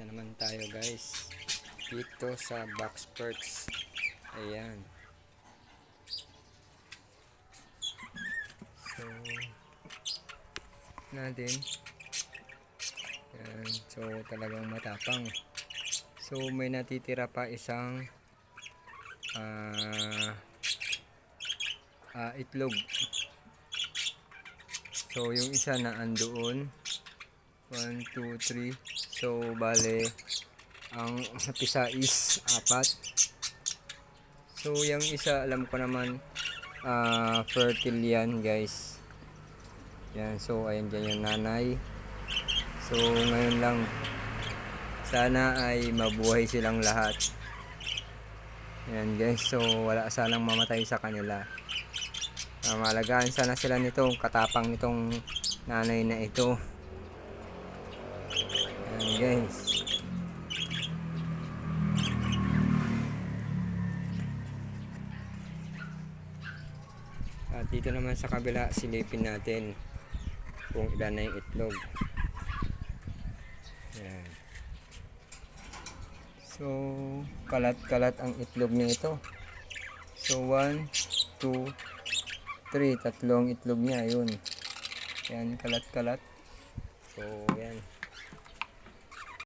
na naman tayo guys. Dito sa box perks. Ayan. So natin ayan. So talagang matapang. So may natitira pa isang ah ah, itlog. So yung isa na andoon 1, 2, 3 so bale ang napisa is apat. So yung isa alam ko naman ah fertile yan guys. Yan so ayan dyan yung nanay. So ngayon lang sana ay mabuhay silang lahat. Yan guys so wala sanang mamatay sa kanila. Uh, malagaan sana sila nitong katapang nitong nanay na ito yan guys At dito naman sa kabila, silipin natin kung ilan na yung itlog. Yan. So, kalat-kalat ang itlog nito. So, 1, 2, 3. Tatlong itlog niya, yun. Yan, kalat-kalat. So, yan.